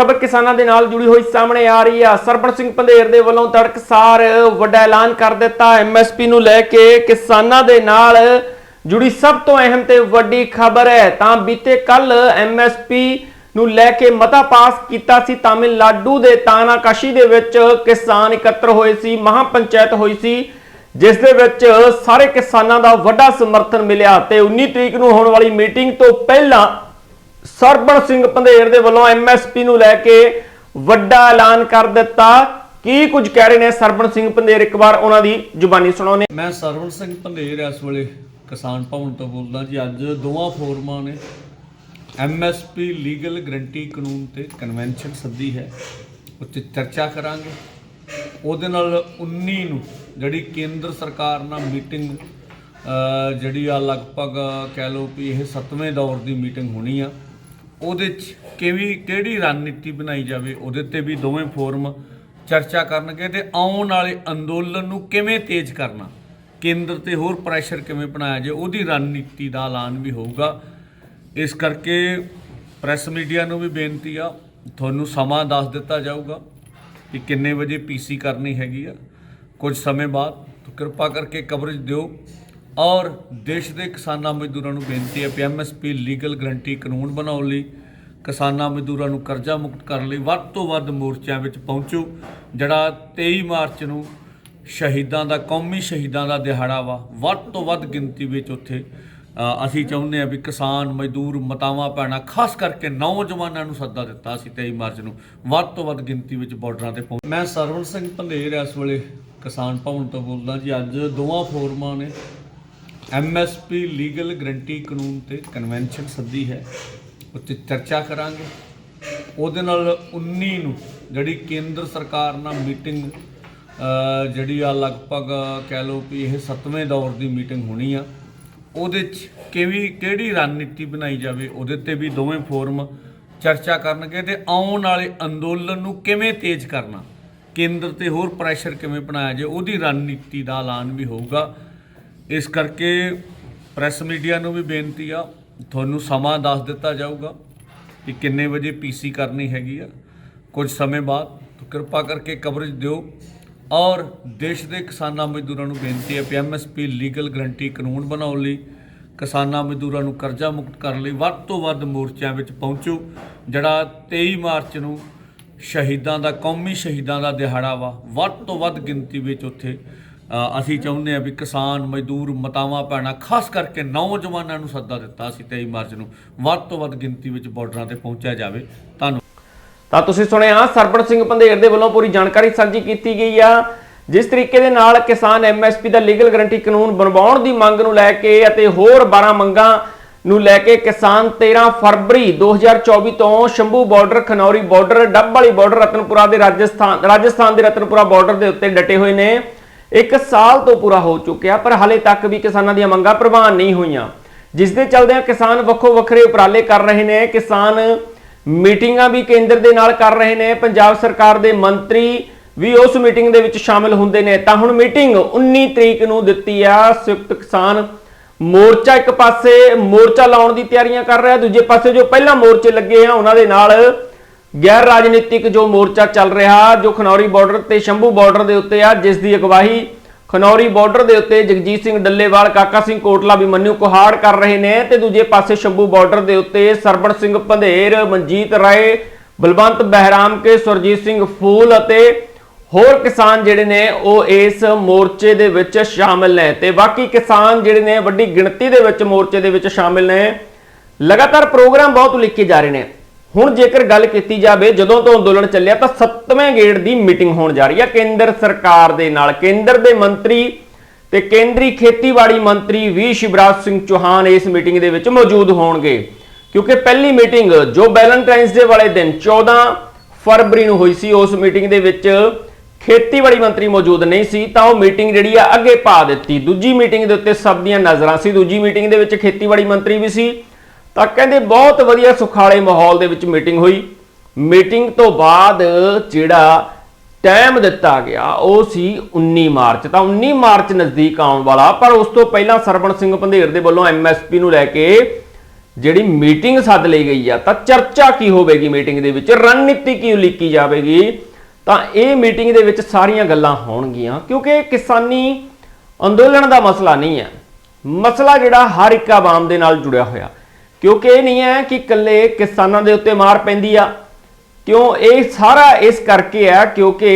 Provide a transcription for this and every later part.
ਖਬਰ ਕਿਸਾਨਾਂ ਦੇ ਨਾਲ ਜੁੜੀ ਹੋਈ ਸਾਹਮਣੇ ਆ ਰਹੀ ਆ। ਸਰਪਣ ਸਿੰਘ ਪੰਧੇਰ ਦੇ ਵੱਲੋਂ ਤੜਕਸਾਰ ਵੱਡਾ ਐਲਾਨ ਕਰ ਦਿੱਤਾ। ਐਮਐਸਪੀ ਨੂੰ ਲੈ ਕੇ ਕਿਸਾਨਾਂ ਦੇ ਨਾਲ ਜੁੜੀ ਸਭ ਤੋਂ ਅਹਿਮ ਤੇ ਵੱਡੀ ਖਬਰ ਹੈ। ਤਾਂ ਬੀਤੇ ਕੱਲ ਐਮਐਸਪੀ ਨੂੰ ਲੈ ਕੇ ਮਤਾ ਪਾਸ ਕੀਤਾ ਸੀ। ਤਾਮਿਲਨਾਡੂ ਦੇ ਤਾਨਾਕਾਸ਼ੀ ਦੇ ਵਿੱਚ ਕਿਸਾਨ ਇਕੱਤਰ ਹੋਏ ਸੀ ਮਹਾ ਪੰਚਾਇਤ ਹੋਈ ਸੀ, ਜਿਸ ਦੇ ਵਿੱਚ ਸਾਰੇ ਕਿਸਾਨਾਂ ਦਾ ਵੱਡਾ ਸਮਰਥਨ ਮਿਲਿਆ। ਤੇ 19 ਤਰੀਕ ਨੂੰ ਹੋਣ ਵਾਲੀ ਮੀਟਿੰਗ ਤੋਂ ਪਹਿਲਾਂ ਸਰਬਣ ਸਿੰਘ ਪੰਧੇਰ ਦੇ ਵੱਲੋਂ ਐਮਐਸਪੀ ਨੂੰ ਲੈ ਕੇ ਵੱਡਾ ਐਲਾਨ ਕਰ ਦਿੱਤਾ। ਕੀ ਕੁਝ ਕਹਿ ਰਹੇ ਨੇ ਸਰਬਣ ਸਿੰਘ ਪੰਧੇਰ? ਇੱਕ ਵਾਰ ਉਹਨਾਂ ਦੀ ਜ਼ੁਬਾਨੀ ਸੁਣਾਉਣੇ ਮੈਂ ਸਰਬਣ ਸਿੰਘ ਪੰਧੇਰ ਇਸ ਵੇਲੇ ਕਿਸਾਨ ਭਵਨ ਤੋਂ ਬੋਲਦਾ ਜੀ। ਅੱਜ ਦੋਵਾਂ ਫੋਰਮਾਂ ਨੇ ਐਮਐਸਪੀ ਲੀਗਲ ਗਰੰਟੀ ਕਾਨੂੰਨ ਤੇ ਕਨਵੈਨਸ਼ਨ ਸੱਦੀ ਹੈ। ਉੱਤੇ ਚਰਚਾ ਕਰਾਂਗੇ। ਉਹਦੇ ਨਾਲ 19 ਨੂੰ ਜਿਹੜੀ ਕੇਂਦਰ ਸਰਕਾਰ ਨਾਲ ਮੀਟਿੰਗ ਜਿਹੜੀ ਆ ਲਗਭਗ ਕਹਿ ਲਓ ਵੀ ਇਹ 7ਵੇਂ ਦੌਰ ਦੀ ਮੀਟਿੰਗ ਹੋਣੀ ਆ। ਉਹਦੇ ਚ ਕਿਵੇਂ, ਕਿਹੜੀ ਰਣਨੀਤੀ ਬਣਾਈ ਜਾਵੇ, ਉਹਦੇ ਤੇ ਵੀ ਦੋਵੇਂ ਫੋਰਮ ਚਰਚਾ ਕਰਨਗੇ ਤੇ ਆਉਣ ਵਾਲੇ ਅੰਦੋਲਨ ਨੂੰ ਕਿਵੇਂ ਤੇਜ਼ ਕਰਨਾ? ਕੇਂਦਰ ਤੇ ਹੋਰ ਪ੍ਰੈਸ਼ਰ ਕਿਵੇਂ ਬਣਾਇਆ ਜਾਵੇ ਉਹਦੀ ਰਣਨੀਤੀ ਦਾ ਐਲਾਨ ਵੀ ਹੋਊਗਾ। ਇਸ ਕਰਕੇ ਪ੍ਰੈਸ ਮੀਡੀਆ ਨੂੰ ਵੀ ਬੇਨਤੀ ਆ, ਤੁਹਾਨੂੰ ਸਮਾਂ ਦੱਸ ਦਿੱਤਾ ਜਾਊਗਾ ਕਿ ਕਿੰਨੇ ਵਜੇ ਪੀਸੀ ਕਰਨੀ ਹੈਗੀ ਆ। ਕੁਝ ਸਮੇਂ ਬਾਅਦ ਕਿਰਪਾ ਕਰਕੇ ਕਵਰੇਜ ਦਿਓ। ਔਰ ਦੇਸ਼ ਦੇ ਕਿਸਾਨਾਂ ਮਜ਼ਦੂਰਾਂ ਨੂੰ ਬੇਨਤੀ ਹੈ ਕਿ ਐਮਐਸਪੀ ਲੀਗਲ ਗਰੰਟੀ ਕਾਨੂੰਨ ਬਣਾਉਣ ਲਈ, ਕਿਸਾਨਾਂ ਮਜ਼ਦੂਰਾਂ ਨੂੰ ਕਰਜ਼ਾ ਮੁਕਤ ਕਰਨ ਲਈ ਵੱਧ ਤੋਂ ਵੱਧ ਮੋਰਚਿਆਂ ਵਿੱਚ ਪਹੁੰਚੋ, ਜਿਹੜਾ 23 ਮਾਰਚ ਨੂੰ ਸ਼ਹੀਦਾਂ ਦਾ, ਕੌਮੀ ਸ਼ਹੀਦਾਂ ਦਾ ਦਿਹਾੜਾ ਵਾ, ਵੱਧ ਤੋਂ ਵੱਧ ਗਿਣਤੀ ਵਿੱਚ ਉੱਥੇ ਅਸੀਂ ਚਾਹੁੰਦੇ ਹਾਂ ਵੀ ਕਿਸਾਨ, ਮਜ਼ਦੂਰ, ਮਤਾਵਾਂ ਪੈਣਾ ਖਾਸ ਕਰਕੇ ਨੌਜਵਾਨਾਂ ਨੂੰ ਸੱਦਾ ਦਿੱਤਾ ਅਸੀਂ 23 ਮਾਰਚ ਨੂੰ, ਵੱਧ ਤੋਂ ਵੱਧ ਗਿਣਤੀ ਵਿੱਚ ਬਾਰਡਰਾਂ ਤੇ ਪਹੁੰਚ ਮੈਂ ਸਰਵਣ ਸਿੰਘ ਭੰਦੇਰ ਇਸ ਵੇਲੇ ਕਿਸਾਨ ਭਵਨ ਤੋਂ ਬੋਲਦਾ ਜੀ, ਅੱਜ ਦੋਵਾਂ ਫੋਰਮਾਂ ਨੇ ਐਮਐਸਪੀ ਲੀਗਲ ਗਰੰਟੀ ਕਾਨੂੰਨ ਤੇ ਕਨਵੈਨਸ਼ਨ ਸੱਦੀ ਹੈ। ਉੱਤੇ ਚਰਚਾ ਕਰਾਂਗੇ। ਉਹਦੇ ਨਾਲ 19 ਨੂੰ ਜਿਹੜੀ ਕੇਂਦਰ ਸਰਕਾਰ ਨਾਲ ਮੀਟਿੰਗ ਜਿਹੜੀ ਆ ਲਗਭਗ ਕਹਿ ਲਓ ਵੀ ਇਹ 7ਵੇਂ ਦੌਰ ਦੀ ਮੀਟਿੰਗ ਹੋਣੀ ਆ, ਉਹਦੇ ਚ ਕਿਵੇਂ ਕਿਹੜੀ ਰਣਨੀਤੀ ਬਣਾਈ ਜਾਵੇ, ਉਹਦੇ ਤੇ ਵੀ ਦੋਵੇਂ ਫੋਰਮ ਚਰਚਾ ਕਰਨਗੇ ਤੇ ਆਉਣ ਵਾਲੇ ਅੰਦੋਲਨ ਨੂੰ ਕਿਵੇਂ ਤੇਜ਼ ਕਰਨਾ, ਕੇਂਦਰ ਤੇ ਹੋਰ ਪ੍ਰੈਸ਼ਰ ਕਿਵੇਂ ਬਣਾਇਆ ਜਾਏ, ਉਹਦੀ ਰਣਨੀਤੀ ਦਾ ਐਲਾਨ ਵੀ ਹੋਊਗਾ। ਇਸ ਕਰਕੇ ਪ੍ਰੈਸ ਮੀਡੀਆ ਨੂੰ ਵੀ ਬੇਨਤੀ ਆ, ਤੁਹਾਨੂੰ ਸਮਾਂ ਦੱਸ ਦਿੱਤਾ ਜਾਊਗਾ ਕਿ ਕਿੰਨੇ ਵਜੇ ਪੀਸੀ ਕਰਨੀ ਹੈਗੀ ਆ। ਕੁਝ ਸਮੇਂ ਬਾਅਦ ਕਿਰਪਾ ਕਰਕੇ ਕਵਰੇਜ ਦਿਓ। ਔਰ ਦੇਸ਼ ਦੇ ਕਿਸਾਨਾਂ ਮਜ਼ਦੂਰਾਂ ਨੂੰ ਬੇਨਤੀ ਹੈ ਕਿ ਐਮਐਸਪੀ ਲੀਗਲ ਗਰੰਟੀ ਕਾਨੂੰਨ ਬਣਾਉਣ ਲਈ, ਕਿਸਾਨਾਂ ਮਜ਼ਦੂਰਾਂ ਨੂੰ ਕਰਜ਼ਾ ਮੁਕਤ ਕਰਨ ਲਈ ਵੱਧ ਤੋਂ ਵੱਧ ਮੋਰਚਿਆਂ ਵਿੱਚ ਪਹੁੰਚੋ, ਜਿਹੜਾ 23 ਮਾਰਚ ਨੂੰ ਸ਼ਹੀਦਾਂ ਦਾ, ਕੌਮੀ ਸ਼ਹੀਦਾਂ ਦਾ ਦਿਹਾੜਾ ਵਾ। ਵੱਧ ਤੋਂ ਵੱਧ ਗਿਣਤੀ ਵਿੱਚ ਉੱਥੇ ਅਸੀਂ ਚਾਹੁੰਦੇ ਹਾਂ ਵੀ ਕਿਸਾਨ, ਮਜ਼ਦੂਰ, ਮਤਾਵਾਂ ਪੈਣਾ ਖਾਸ ਕਰਕੇ ਨੌਜਵਾਨਾਂ ਨੂੰ ਸੱਦਾ ਦਿੱਤਾ ਅਸੀਂ 23 ਮਾਰਚ ਨੂੰ ਵੱਧ ਤੋਂ ਵੱਧ ਗਿਣਤੀ ਵਿੱਚ ਬਾਰਡਰਾਂ ਤੇ ਪਹੁੰਚਿਆ ਜਾਵੇ। ਧੰਨਵਾਦ। ਤਾਂ ਤੁਸੀਂ ਸੁਣਿਆ ਸਰਬਣ ਸਿੰਘ ਪੰਧੇਰ ਦੇ ਵੱਲੋਂ ਪੂਰੀ ਜਾਣਕਾਰੀ ਸਾਂਝੀ ਕੀਤੀ ਗਈ ਆ। ਜਿਸ ਤਰੀਕੇ ਦੇ ਨਾਲ ਕਿਸਾਨ ਐਮਐਸਪੀ ਦਾ ਲੀਗਲ ਗਰੰਟੀ ਕਾਨੂੰਨ ਬਣਵਾਉਣ ਦੀ ਮੰਗ ਨੂੰ ਲੈ ਕੇ ਅਤੇ ਹੋਰ 12 ਮੰਗਾਂ ਨੂੰ ਲੈ ਕੇ ਕਿਸਾਨ 13 ਫਰਵਰੀ 2024 ਤੋਂ ਸ਼ੰਭੂ ਬਾਰਡਰ, ਖਨੌਰੀ ਬਾਰਡਰ, ਡੱਬ ਵਾਲੀ ਬਾਰਡਰ ਰਤਨਪੁਰਾ ਦੇ ਰਾਜਸਥਾਨ ਰਾਜਸਥਾਨ ਦੇ ਰਤਨਪੁਰਾ ਬਾਰਡਰ ਦੇ ਉੱਤੇ ਡਟੇ ਹੋਏ ਨੇ। ਇੱਕ ਸਾਲ ਤੋਂ ਪੂਰਾ ਹੋ ਚੁੱਕਿਆ, ਪਰ ਹਾਲੇ ਤੱਕ ਵੀ ਕਿਸਾਨਾਂ ਦੀਆਂ ਮੰਗਾਂ ਪ੍ਰਵਾਨ ਨਹੀਂ ਹੋਈਆਂ। ਜਿਸ ਦੇ ਚਲਦਿਆਂ ਕਿਸਾਨ ਵੱਖੋ ਵੱਖਰੇ ਉਪਰਾਲੇ ਕਰ ਰਹੇ ਨੇ, ਕਿਸਾਨ ਮੀਟਿੰਗਾਂ ਵੀ ਕੇਂਦਰ ਦੇ ਨਾਲ ਕਰ ਰਹੇ ਨੇ, ਪੰਜਾਬ ਸਰਕਾਰ ਦੇ ਮੰਤਰੀ ਵੀ ਉਸ ਮੀਟਿੰਗ ਦੇ ਵਿੱਚ ਸ਼ਾਮਿਲ ਹੁੰਦੇ ਨੇ। ਤਾਂ ਹੁਣ ਮੀਟਿੰਗ 19 ਤਰੀਕ ਨੂੰ ਦਿੱਤੀ ਆ, ਸੰਯੁਕਤ ਕਿਸਾਨ ਮੋਰਚਾ ਇੱਕ ਪਾਸੇ ਮੋਰਚਾ ਲਾਉਣ ਦੀ ਤਿਆਰੀਆਂ ਕਰ ਰਿਹਾ, ਦੂਜੇ ਪਾਸੇ ਜੋ ਪਹਿਲਾਂ ਮੋਰਚੇ ਲੱਗੇ ਆ, ਉਹਨਾਂ ਦੇ ਨਾਲ ਗੈਰ ਰਾਜਨੀਤਿਕ ਜੋ ਮੋਰਚਾ ਚੱਲ ਰਿਹਾ, ਜੋ ਖਨੌਰੀ ਬਾਰਡਰ ਤੇ ਸ਼ੰਭੂ ਬਾਰਡਰ ਦੇ ਉੱਤੇ ਆ, ਜਿਸ ਦੀ ਅਗਵਾਈ ਖਨੌਰੀ ਬਾਰਡਰ ਦੇ ਉੱਤੇ ਜਗਜੀਤ ਸਿੰਘ ਡੱਲੇਵਾਲ, ਕਾਕਾ ਸਿੰਘ ਕੋਟਲਾ ਵੀ ਮੰਨੂ ਕੁਹਾੜ ਕਰ ਰਹੇ ਨੇ ਤੇ ਦੂਜੇ ਪਾਸੇ ਸ਼ੰਭੂ ਬਾਰਡਰ ਦੇ ਉੱਤੇ ਸਰਬਣ ਸਿੰਘ ਪੰਧੇਰ, ਮਨਜੀਤ ਰਾਏ, ਬਲਵੰਤ ਬਹਿਰਾਮ ਕੇ, ਸੁਰਜੀਤ ਸਿੰਘ ਫੂਲ ਅਤੇ ਹੋਰ ਕਿਸਾਨ ਜਿਹੜੇ ਨੇ, ਉਹ ਇਸ ਮੋਰਚੇ ਦੇ ਵਿੱਚ ਸ਼ਾਮਿਲ ਨੇ ਤੇ ਬਾਕੀ ਕਿਸਾਨ ਜਿਹੜੇ ਨੇ, ਵੱਡੀ ਗਿਣਤੀ ਦੇ ਵਿੱਚ ਮੋਰਚੇ ਦੇ ਵਿੱਚ ਸ਼ਾਮਿਲ ਨੇ। ਲਗਾਤਾਰ ਪ੍ਰੋਗਰਾਮ ਬਹੁਤ ਲਿਖੇ ਜਾ ਰਹੇ ਨੇ। ਹੁਣ ਜੇਕਰ ਗੱਲ ਕੀਤੀ ਜਾਵੇ, ਜਦੋਂ ਤੋਂ ਅੰਦੋਲਨ ਚੱਲਿਆ, ਤਾਂ 7ਵੇਂ ਗੇੜ ਦੀ ਮੀਟਿੰਗ ਹੋਣ ਜਾ ਰਹੀ ਹੈ ਕੇਂਦਰ ਸਰਕਾਰ ਦੇ ਨਾਲ, ਕੇਂਦਰ ਦੇ ਮੰਤਰੀ ਤੇ ਕੇਂਦਰੀ ਖੇਤੀਬਾੜੀ ਮੰਤਰੀ ਵੀ ਸ਼ਿਵਰਾਜ ਸਿੰਘ ਚੌਹਾਨ ਇਸ ਮੀਟਿੰਗ ਦੇ ਵਿੱਚ ਮੌਜੂਦ ਹੋਣਗੇ। ਕਿਉਂਕਿ ਪਹਿਲੀ ਮੀਟਿੰਗ ਜੋ ਵੈਲੈਂਟਾਈਨਸ ਡੇ ਵਾਲੇ ਦਿਨ 14 ਫਰਵਰੀ ਨੂੰ ਹੋਈ ਸੀ, ਉਸ ਮੀਟਿੰਗ ਦੇ ਵਿੱਚ ਖੇਤੀਬਾੜੀ ਮੰਤਰੀ ਮੌਜੂਦ ਨਹੀਂ ਸੀ, ਤਾਂ ਉਹ ਮੀਟਿੰਗ ਜਿਹੜੀ ਆ ਅੱਗੇ ਪਾ ਦਿੱਤੀ। ਦੂਜੀ ਮੀਟਿੰਗ ਦੇ ਉੱਤੇ ਸਭ ਦੀਆਂ ਨਜ਼ਰਾਂ ਸੀ। ਦੂਜੀ ਮੀਟਿੰਗ ਦੇ ਵਿੱਚ ਖੇਤੀਬਾੜੀ ਮੰਤਰੀ ਵੀ ਸੀ। ਤਾਂ ਕਹਿੰਦੇ ਬਹੁਤ ਵਧੀਆ ਸੁਖਾਲੇ ਮਾਹੌਲ ਦੇ ਵਿੱਚ ਮੀਟਿੰਗ ਹੋਈ। ਮੀਟਿੰਗ ਤੋਂ ਬਾਅਦ ਜਿਹੜਾ ਟਾਈਮ ਦਿੱਤਾ ਗਿਆ, ਉਹ ਸੀ 19 ਮਾਰਚ। ਤਾਂ 19 ਮਾਰਚ ਨਜ਼ਦੀਕ ਆਉਣ ਵਾਲਾ, ਪਰ ਉਸ ਤੋਂ ਪਹਿਲਾਂ ਸਰਬਣ ਸਿੰਘ ਪੰਧੇਰ ਦੇ ਵੱਲੋਂ ਐਮਐਸਪੀ ਨੂੰ ਲੈ ਕੇ ਜਿਹੜੀ ਮੀਟਿੰਗ ਸੱਦ ਲਈ ਗਈ ਆ, ਤਾਂ ਚਰਚਾ ਕੀ ਹੋਵੇਗੀ ਮੀਟਿੰਗ ਦੇ ਵਿੱਚ? ਰਣਨੀਤੀ ਕੀ ਉਲੀਕੀ ਜਾਵੇਗੀ? ਤਾਂ ਇਹ ਮੀਟਿੰਗ ਦੇ ਵਿੱਚ ਸਾਰੀਆਂ ਗੱਲਾਂ ਹੋਣਗੀਆਂ, ਕਿਉਂਕਿ ਕਿਸਾਨੀ ਅੰਦੋਲਨ ਦਾ ਮਸਲਾ ਨਹੀਂ ਹੈ। ਮਸਲਾ ਜਿਹੜਾ ਹਰ ਇੱਕ ਆਵਾਮ ਦੇ ਨਾਲ ਜੁੜਿਆ ਹੋਇਆ। ਕਿਉਂਕਿ ਇਹ ਨਹੀਂ ਹੈ ਕਿ ਇਕੱਲੇ ਕਿਸਾਨਾਂ ਦੇ ਉੱਤੇ ਮਾਰ ਪੈਂਦੀ ਆ। ਕਿਉਂ? ਇਹ ਸਾਰਾ ਇਸ ਕਰਕੇ ਆ ਕਿਉਂਕਿ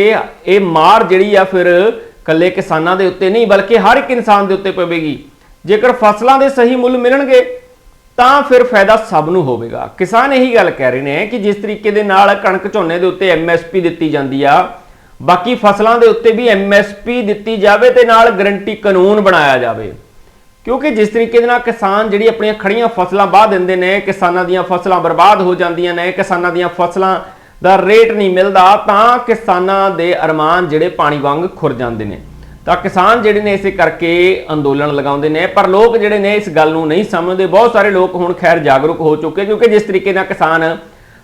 ਇਹ ਮਾਰ ਜਿਹੜੀ ਆ ਫਿਰ ਇਕੱਲੇ ਕਿਸਾਨਾਂ ਦੇ ਉੱਤੇ ਨਹੀਂ, ਬਲਕਿ ਹਰ ਇੱਕ ਇਨਸਾਨ ਦੇ ਉੱਤੇ ਪਵੇਗੀ। ਜੇਕਰ ਫਸਲਾਂ ਦੇ ਸਹੀ ਮੁੱਲ ਮਿਲਣਗੇ, ਤਾਂ ਫਿਰ ਫਾਇਦਾ ਸਭ ਨੂੰ ਹੋਵੇਗਾ। ਕਿਸਾਨ ਇਹੀ ਗੱਲ ਕਹਿ ਰਹੇ ਨੇ ਕਿ ਜਿਸ ਤਰੀਕੇ ਦੇ ਨਾਲ ਕਣਕ ਝੋਨੇ ਦੇ ਉੱਤੇ ਐਮਐਸਪੀ ਦਿੱਤੀ ਜਾਂਦੀ ਆ, ਬਾਕੀ ਫਸਲਾਂ ਦੇ ਉੱਤੇ ਵੀ ਐਮਐਸਪੀ ਦਿੱਤੀ ਜਾਵੇ ਤੇ ਨਾਲ ਗਰੰਟੀ ਕਾਨੂੰਨ ਬਣਾਇਆ ਜਾਵੇ। ਕਿਉਂਕਿ ਜਿਸ ਤਰੀਕੇ ਦੇ ਨਾਲ ਕਿਸਾਨ ਜਿਹੜੀ ਆਪਣੀਆਂ ਖੜੀਆਂ ਫਸਲਾਂ ਬਾਹ ਦਿੰਦੇ ਨੇ, ਕਿਸਾਨਾਂ ਦੀਆਂ ਫਸਲਾਂ ਬਰਬਾਦ ਹੋ ਜਾਂਦੀਆਂ ਨੇ, ਕਿਸਾਨਾਂ ਦੀਆਂ ਫਸਲਾਂ ਦਾ ਰੇਟ ਨਹੀਂ ਮਿਲਦਾ, ਤਾਂ ਕਿਸਾਨਾਂ ਦੇ ਅਰਮਾਨ ਜਿਹੜੇ ਪਾਣੀ ਵਾਂਗ ਖੁਰ ਜਾਂਦੇ ਨੇ। ਤਾਂ ਕਿਸਾਨ ਜਿਹੜੇ ਨੇ ਇਸੇ ਕਰਕੇ ਅੰਦੋਲਨ ਲਗਾਉਂਦੇ ਨੇ, ਪਰ ਲੋਕ ਜਿਹੜੇ ਨੇ ਇਸ ਗੱਲ ਨੂੰ ਨਹੀਂ ਸਮਝਦੇ। ਬਹੁਤ ਸਾਰੇ ਲੋਕ ਹੁਣ ਖੈਰ ਜਾਗਰੂਕ ਹੋ ਚੁੱਕੇ, ਕਿਉਂਕਿ ਜਿਸ ਤਰੀਕੇ ਨਾਲ ਕਿਸਾਨ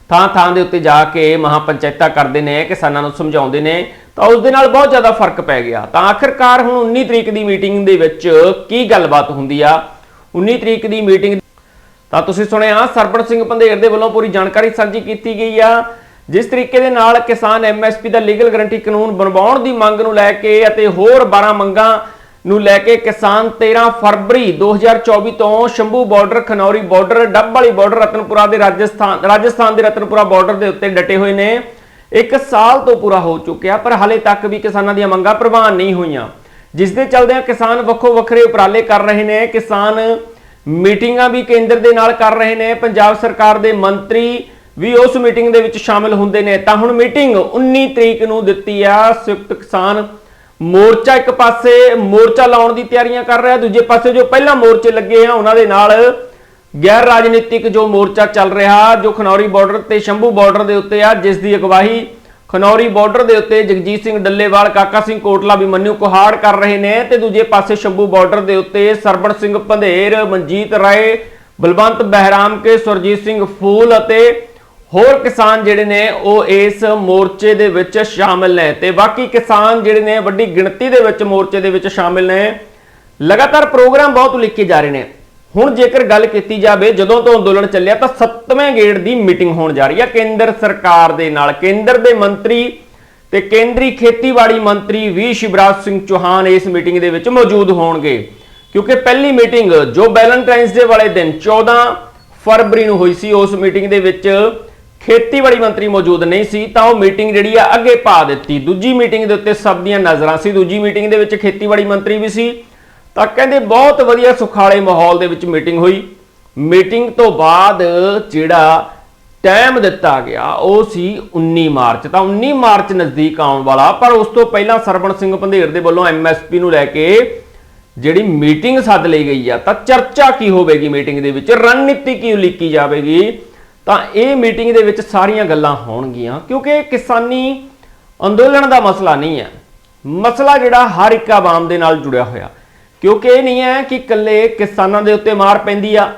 ਥਾਂ ਥਾਂ ਦੇ ਉੱਤੇ ਜਾ ਕੇ ਮਹਾਪੰਚਾਇਤਾਂ ਕਰਦੇ ਨੇ, ਕਿਸਾਨਾਂ ਨੂੰ ਸਮਝਾਉਂਦੇ ਨੇ, ਤਾਂ ਉਸ ਦੇ ਨਾਲ ਬਹੁਤ ਜ਼ਿਆਦਾ ਫ਼ਰਕ ਪੈ ਗਿਆ। ਤਾਂ ਆਖਿਰਕਾਰ ਹੁਣ 19 ਤਰੀਕ ਦੀ ਮੀਟਿੰਗ ਦੇ ਵਿੱਚ ਕੀ ਗੱਲਬਾਤ ਹੁੰਦੀ ਆ? 19 ਤਰੀਕ ਦੀ ਮੀਟਿੰਗ ਤਾਂ ਤੁਸੀਂ ਸੁਣਿਆ, ਸਰਬਣ ਸਿੰਘ ਪੰਧੇਰ ਦੇ ਵੱਲੋਂ ਪੂਰੀ ਜਾਣਕਾਰੀ ਸਾਂਝੀ ਕੀਤੀ ਗਈ ਆ। ਜਿਸ ਤਰੀਕੇ ਦੇ ਨਾਲ ਕਿਸਾਨ ਐਮਐਸਪੀ ਦਾ ਲੀਗਲ ਗਰੰਟੀ ਕਾਨੂੰਨ ਬਣਵਾਉਣ ਦੀ ਮੰਗ ਨੂੰ ਲੈ ਕੇ ਅਤੇ ਹੋਰ 12 ਮੰਗਾਂ ਨੂੰ ਲੈ ਕੇ ਕਿਸਾਨ 13 ਫਰਵਰੀ 2024 ਤੋਂ ਸ਼ੰਭੂ ਬਾਰਡਰ ਖਨੌਰੀ ਬਾਰਡਰ ਡੱਬ ਵਾਲੀ ਬਾਰਡਰ ਰਤਨਪੁਰਾ ਦੇ ਰਾਜਸਥਾਨ ਰਾਜਸਥਾਨ ਦੇ ਰਤਨਪੁਰਾ ਬਾਰਡਰ ਦੇ ਉੱਤੇ ਡਟੇ ਹੋਏ ਨੇ। ਇੱਕ ਸਾਲ ਤੋਂ ਪੂਰਾ ਹੋ ਚੁੱਕਿਆ, ਪਰ ਹਾਲੇ ਤੱਕ ਵੀ ਕਿਸਾਨਾਂ ਦੀਆਂ ਮੰਗਾਂ ਪ੍ਰਵਾਨ ਨਹੀਂ ਹੋਈਆਂ। ਜਿਸ ਦੇ ਚਲਦਿਆਂ ਕਿਸਾਨ ਵੱਖੋ ਵੱਖਰੇ ਉਪਰਾਲੇ ਕਰ ਰਹੇ ਨੇ। ਕਿਸਾਨ ਮੀਟਿੰਗਾਂ ਵੀ ਕੇਂਦਰ ਦੇ ਨਾਲ ਕਰ ਰਹੇ ਨੇ। ਪੰਜਾਬ ਸਰਕਾਰ ਦੇ ਮੰਤਰੀ ਵੀ ਉਸ ਮੀਟਿੰਗ ਦੇ ਵਿੱਚ ਸ਼ਾਮਿਲ ਹੁੰਦੇ ਨੇ। ਤਾਂ ਹੁਣ ਮੀਟਿੰਗ 19 ਤਰੀਕ ਨੂੰ ਦਿੱਤੀ ਆ। ਸੰਯੁਕਤ ਕਿਸਾਨ ਮੋਰਚਾ ਇੱਕ ਪਾਸੇ ਮੋਰਚਾ ਲਾਉਣ ਦੀ ਤਿਆਰੀਆਂ ਕਰ ਰਿਹਾ, ਦੂਜੇ ਪਾਸੇ ਜੋ ਪਹਿਲਾਂ ਮੋਰਚੇ ਲੱਗੇ ਆ ਉਹਨਾਂ ਦੇ ਨਾਲ ਗੈਰ ਰਾਜਨੀਤਿਕ ਜੋ ਮੋਰਚਾ ਚੱਲ ਰਿਹਾ, ਜੋ ਖਨੌਰੀ ਬਾਰਡਰ ਤੇ ਸ਼ੰਭੂ ਬਾਰਡਰ ਦੇ ਉੱਤੇ ਆ, ਜਿਸ ਦੀ ਅਗਵਾਈ ਖਨੌਰੀ ਬਾਰਡਰ ਦੇ ਉੱਤੇ ਜਗਜੀਤ ਸਿੰਘ ਡੱਲੇਵਾਲ, ਕਾਕਾ ਸਿੰਘ ਕੋਟਲਾ ਵੀ ਮੰਨੂ ਕੁਹਾੜ ਕਰ ਰਹੇ ਨੇ ਤੇ ਦੂਜੇ ਪਾਸੇ ਸ਼ੰਭੂ ਬਾਰਡਰ ਦੇ ਉੱਤੇ ਸਰਬਣ ਸਿੰਘ ਪੰਧੇਰ, ਮਨਜੀਤ ਰਾਏ, ਬਲਵੰਤ ਬਹਿਰਾਮ ਕੇ, ਸੁਰਜੀਤ ਸਿੰਘ ਫੂਲ ਅਤੇ ਹੋਰ ਕਿਸਾਨ ਜਿਹੜੇ ਨੇ ਉਹ ਇਸ ਮੋਰਚੇ ਦੇ ਵਿੱਚ ਸ਼ਾਮਿਲ ਨੇ ਤੇ ਬਾਕੀ ਕਿਸਾਨ ਜਿਹੜੇ ਨੇ ਵੱਡੀ ਗਿਣਤੀ ਦੇ ਵਿੱਚ ਮੋਰਚੇ ਦੇ ਵਿੱਚ ਸ਼ਾਮਿਲ ਨੇ। ਲਗਾਤਾਰ ਪ੍ਰੋਗਰਾਮ ਬਹੁਤ ਲਿਖੇ ਜਾ ਰਹੇ ਨੇ। ਹੁਣ ਜੇਕਰ ਗੱਲ ਕੀਤੀ ਜਾਵੇ, ਜਦੋਂ ਤੋਂ ਅੰਦੋਲਨ ਚੱਲਿਆ ਤਾਂ 7ਵੇਂ ਗੇੜ ਦੀ ਮੀਟਿੰਗ ਹੋਣ ਜਾ ਰਹੀ ਹੈ ਕੇਂਦਰ ਸਰਕਾਰ ਦੇ ਨਾਲ, ਕੇਂਦਰ ਦੇ ਮੰਤਰੀ ਤੇ ਕੇਂਦਰੀ ਖੇਤੀਬਾੜੀ ਮੰਤਰੀ ਵੀ ਸ਼ਿਵਰਾਜ ਸਿੰਘ ਚੌਹਾਨ ਇਸ ਮੀਟਿੰਗ ਦੇ ਵਿੱਚ ਮੌਜੂਦ ਹੋਣਗੇ। ਕਿਉਂਕਿ ਪਹਿਲੀ ਮੀਟਿੰਗ ਜੋ ਵੈਲੈਂਟਾਈਨਸ ਡੇ ਵਾਲੇ ਦਿਨ 14 ਫਰਵਰੀ ਨੂੰ ਹੋਈ ਸੀ, ਉਸ ਮੀਟਿੰਗ ਦੇ ਵਿੱਚ ਖੇਤੀਬਾੜੀ ਮੰਤਰੀ ਮੌਜੂਦ ਨਹੀਂ ਸੀ, ਤਾਂ ਉਹ ਮੀਟਿੰਗ ਜਿਹੜੀ ਆ ਅੱਗੇ ਪਾ ਦਿੱਤੀ। ਦੂਜੀ ਮੀਟਿੰਗ ਦੇ ਉੱਤੇ ਸਭ ਦੀਆਂ ਨਜ਼ਰਾਂ ਸੀ। ਦੂਜੀ ਮੀਟਿੰਗ ਦੇ ਵਿੱਚ ਖੇਤੀਬਾੜੀ ਮੰਤਰੀ ਵੀ ਸੀ। ਤਾਂ ਕਹਿੰਦੇ ਬਹੁਤ ਵਧੀਆ ਸੁਖਾਲੇ ਮਾਹੌਲ ਦੇ ਵਿੱਚ ਮੀਟਿੰਗ ਹੋਈ। ਮੀਟਿੰਗ ਤੋਂ ਬਾਅਦ ਜਿਹੜਾ ਟਾਈਮ ਦਿੱਤਾ ਗਿਆ, ਉਹ ਸੀ 19 ਮਾਰਚ। ਤਾਂ 19 ਮਾਰਚ ਨਜ਼ਦੀਕ ਆਉਣ ਵਾਲਾ, ਪਰ ਉਸ ਤੋਂ ਪਹਿਲਾਂ ਸਰਬਣ ਸਿੰਘ ਪੰਧੇਰ ਦੇ ਵੱਲੋਂ ਐਮਐਸਪੀ ਨੂੰ ਲੈ ਕੇ ਜਿਹੜੀ ਮੀਟਿੰਗ ਸੱਦ ਲਈ ਗਈ ਆ, ਤਾਂ ਚਰਚਾ ਕੀ ਹੋਵੇਗੀ ਮੀਟਿੰਗ ਦੇ ਵਿੱਚ? ਰਣਨੀਤੀ ਕੀ ਉਲੀਕੀ ਜਾਵੇਗੀ? ਤਾਂ ਇਹ ਮੀਟਿੰਗ ਦੇ ਵਿੱਚ ਸਾਰੀਆਂ ਗੱਲਾਂ ਹੋਣਗੀਆਂ, ਕਿਉਂਕਿ ਕਿਸਾਨੀ ਅੰਦੋਲਨ ਦਾ ਮਸਲਾ ਨਹੀਂ ਹੈ। ਮਸਲਾ ਜਿਹੜਾ ਹਰ ਇੱਕ ਆਵਾਮ ਦੇ ਨਾਲ ਜੁੜਿਆ ਹੋਇਆ, ਕਿਉਂਕਿ ਇਹ ਨਹੀਂ ਹੈ ਕਿ ਇਕੱਲੇ ਕਿਸਾਨਾਂ ਦੇ ਉੱਤੇ ਮਾਰ ਪੈਂਦੀ ਆ।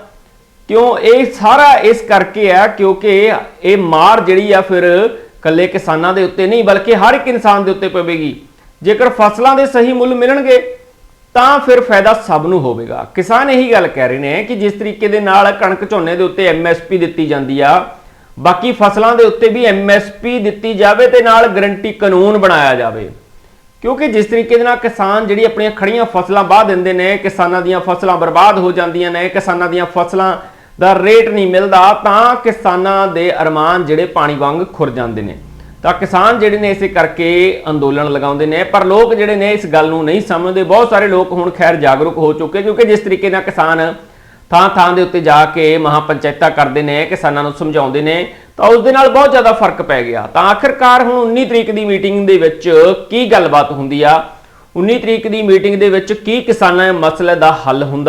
ਕਿਉਂ? ਇਹ ਸਾਰਾ ਇਸ ਕਰਕੇ ਆ ਕਿਉਂਕਿ ਇਹ ਮਾਰ ਜਿਹੜੀ ਆ ਫਿਰ ਇਕੱਲੇ ਕਿਸਾਨਾਂ ਦੇ ਉੱਤੇ ਨਹੀਂ, ਬਲਕਿ ਹਰ ਇੱਕ ਇਨਸਾਨ ਦੇ ਉੱਤੇ ਪਵੇਗੀ। ਜੇਕਰ ਫਸਲਾਂ ਦੇ ਸਹੀ ਮੁੱਲ ਮਿਲਣਗੇ ਤਾਂ ਫਿਰ ਫਾਇਦਾ ਸਭ ਨੂੰ ਹੋਵੇਗਾ। ਕਿਸਾਨ ਇਹੀ ਗੱਲ ਕਹਿ ਰਹੇ ਨੇ ਕਿ ਜਿਸ ਤਰੀਕੇ ਦੇ ਨਾਲ ਕਣਕ ਝੋਨੇ ਦੇ ਉੱਤੇ ਐਮਐਸਪੀ ਦਿੱਤੀ ਜਾਂਦੀ ਆ, ਬਾਕੀ ਫਸਲਾਂ ਦੇ ਉੱਤੇ ਵੀ ਐਮਐਸਪੀ ਦਿੱਤੀ ਜਾਵੇ ਤੇ ਨਾਲ ਗਰੰਟੀ ਕਾਨੂੰਨ ਬਣਾਇਆ ਜਾਵੇ। ਕਿਉਂਕਿ ਜਿਸ ਤਰੀਕੇ ਦੇ ਨਾਲ ਕਿਸਾਨ ਜਿਹੜੀ ਆਪਣੀਆਂ ਖੜੀਆਂ ਫਸਲਾਂ ਬਾਹ ਦਿੰਦੇ ਨੇ, ਕਿਸਾਨਾਂ ਦੀਆਂ ਫਸਲਾਂ ਬਰਬਾਦ ਹੋ ਜਾਂਦੀਆਂ ਨੇ, ਕਿਸਾਨਾਂ ਦੀਆਂ ਫਸਲਾਂ ਦਾ ਰੇਟ ਨਹੀਂ ਮਿਲਦਾ, ਤਾਂ ਕਿਸਾਨਾਂ ਦੇ ਅਰਮਾਨ ਜਿਹੜੇ ਪਾਣੀ ਵਾਂਗ ਖੁਰ ਜਾਂਦੇ ਨੇ। ਤਾਂ ਕਿਸਾਨ ਜਿਹੜੇ ਨੇ ਇਸੇ ਕਰਕੇ ਅੰਦੋਲਨ ਲਗਾਉਂਦੇ ਨੇ, ਪਰ ਲੋਕ ਜਿਹੜੇ ਨੇ ਇਸ ਗੱਲ ਨੂੰ ਨਹੀਂ ਸਮਝਦੇ। ਬਹੁਤ ਸਾਰੇ ਲੋਕ ਹੁਣ ਖੈਰ ਜਾਗਰੂਕ ਹੋ ਚੁੱਕੇ, ਕਿਉਂਕਿ ਜਿਸ ਤਰੀਕੇ ਨਾਲ ਕਿਸਾਨ ਥਾਂ ਥਾਂ ਦੇ ਉੱਤੇ ਜਾ ਕੇ ਮਹਾਪੰਚਾਇਤਾਂ ਕਰਦੇ ਨੇ, ਕਿਸਾਨਾਂ ਨੂੰ ਸਮਝਾਉਂਦੇ ਨੇ, ਤਾਂ ਉਸ ਦੇ ਨਾਲ ਬਹੁਤ ਜ਼ਿਆਦਾ ਫ਼ਰਕ ਪੈ ਗਿਆ। ਤਾਂ ਆਖਿਰਕਾਰ ਹੁਣ 19 ਤਰੀਕ ਦੀ ਮੀਟਿੰਗ ਦੇ ਵਿੱਚ ਕੀ ਗੱਲਬਾਤ ਹੁੰਦੀ ਆ? 19 ਤਰੀਕ ਦੀ ਮੀਟਿੰਗ ਦੇ ਵਿੱਚ ਕੀ ਕਿਸਾਨਾਂ ਦੇ ਮਸਲੇ ਦਾ ਹੱਲ ਹੁੰਦਾ?